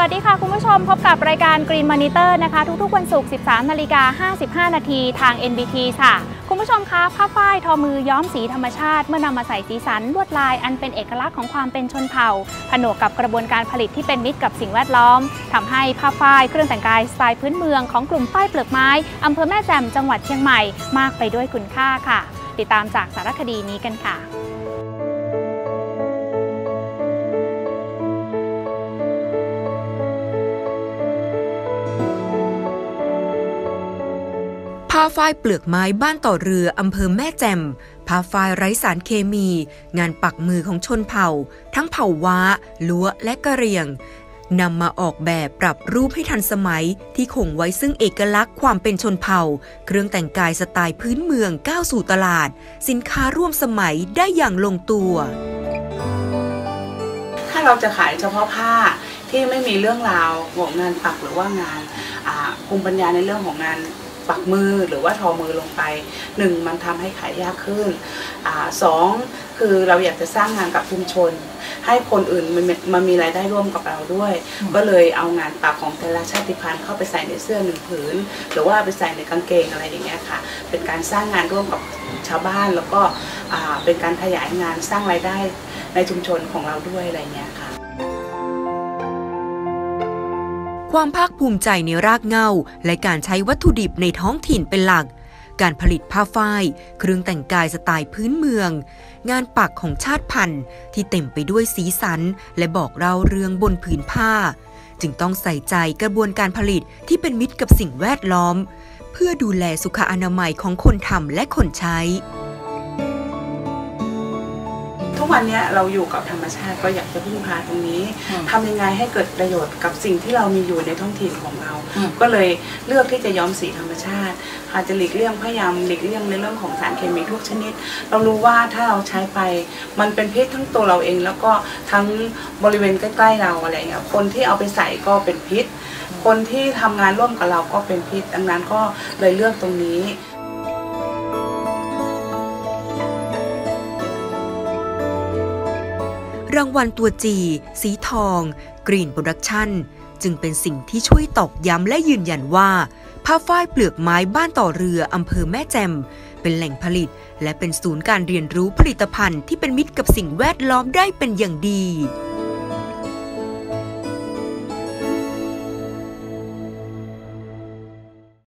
วัสดีค่ะ คุณผู้ชมพบกับรายการ Green Monitor นะคะ ทุกๆ วันศุกร์ 13 นาฬิกา 55 นาทีทาง NBT ค่ะ คุณผู้ชมคะผ้าฝ้ายทอมือย้อมสีธรรมชาติ เมื่อนำมาใส่สีสันลวดลายอันเป็นเอกลักษณ์ของความเป็นชนเผ่า ผนวกกับกระบวนการผลิตที่เป็นมิตรกับสิ่งแวดล้อมทำให้ผ้าฝ้ายเครื่องแต่งกายสไตล์พื้นเมืองของกลุ่มฝ้ายเปลือกไม้อำเภอแม่แจ่มจังหวัดเชียงใหม่มากไปด้วยคุณค่าค่ะ ติดตามจากสารคดีนี้กันค่ะ ผ้าฝ้ายเปลือกไม้บ้านต่อเรืออำเภอแม่แจ่มผ้าฝ้ายไร้สารเคมี งานปักมือของชนเผ่า ทั้งเผ่าว้าลัวและกะเรียงนำมาออกแบบปรับรูปให้ทันสมัยที่คงไว้ซึ่งเอกลักษณ์ความเป็นชนเผ่า เครื่องแต่งกายสไตล์พื้นเมืองก้าวสู่ตลาด สินค้าร่วมสมัยได้อย่างลงตัว ถ้าเราจะขายเฉพาะผ้าที่ไม่มีเรื่องราวของงานปักหรือว่างานภูมิปัญญาในเรื่องของงาน ปักมือหรือว่าทอมือลงไปหนึ่งมันทำให้ขายยากขึ้นอาสองคือเราอยากจะสร้างงานกับชุมชน ให้คนอื่นมันมามีรายได้ร่วมกับเราด้วย ก็เลยเอางานปักของแต่ละชาติพันธุ์เข้าไปใส่ในเสื้อหนึ่งผืน หรือว่าไปใส่ในกางเกงอะไรอย่างเงี้ยค่ะ เป็นการสร้างงานร่วมกับชาวบ้านแล้วก็อ่าเป็นการขยายงานสร้างรายได้ในชุมชนของเราด้วยอะไรเงี้ยค่ะ ความภาคภูมิใจในรากเหง้า และการใช้วัตถุดิบในท้องถิ่นเป็นหลัก การผลิตผ้าฝ้าย เครื่องแต่งกายสไตล์พื้นเมือง งานปักของชาติพันธุ์ที่เต็มไปด้วยสีสัน และบอกเล่าเรื่องบนผืนผ้า จึงต้องใส่ใจกระบวนการผลิตที่เป็นมิตรกับสิ่งแวดล้อม เพื่อดูแลสุขอนามัยของคนทำและคนใช้ วันเนี้ยเราอยู่กับธรรมชาติก็อยากจะพึ่งพาตรงนี้ทำยังไงให้เกิดประโยชน์กับสิ่งที่เรามีอยู่ในท้องถิ่นของเรา ก็เลยเลือกที่จะย้อมสีธรรมชาติอาจจะหลีกเลี่ยงพยายามหลีกเลี่ยงในเรื่องของสารเคมีทุกชนิด เรารู้ว่าถ้าเราใช้ไป มันเป็นพิษทั้งตัวเราเอง แล้วก็ทั้งบริเวณใกล้ๆเราอะไรเงี้ยคนที่เอาไปใส่ก็เป็นพิษ คนที่ทำงานร่วมกับเราก็เป็นพิษดังนั้นก็เลยเลือกตรงนี้ รางวัลตัวจี สีทอง กรีนโปรดักชั่น จึงเป็นสิ่งที่ช่วยตอกย้ำและยืนยันว่าผ้าฝ้ายเปลือกไม้บ้านต่อเรืออำเภอแม่แจ่มเป็นแหล่งผลิต และเป็นศูนย์การเรียนรู้ผลิตภัณฑ์ที่เป็นมิตรกับสิ่งแวดล้อมได้เป็นอย่างดี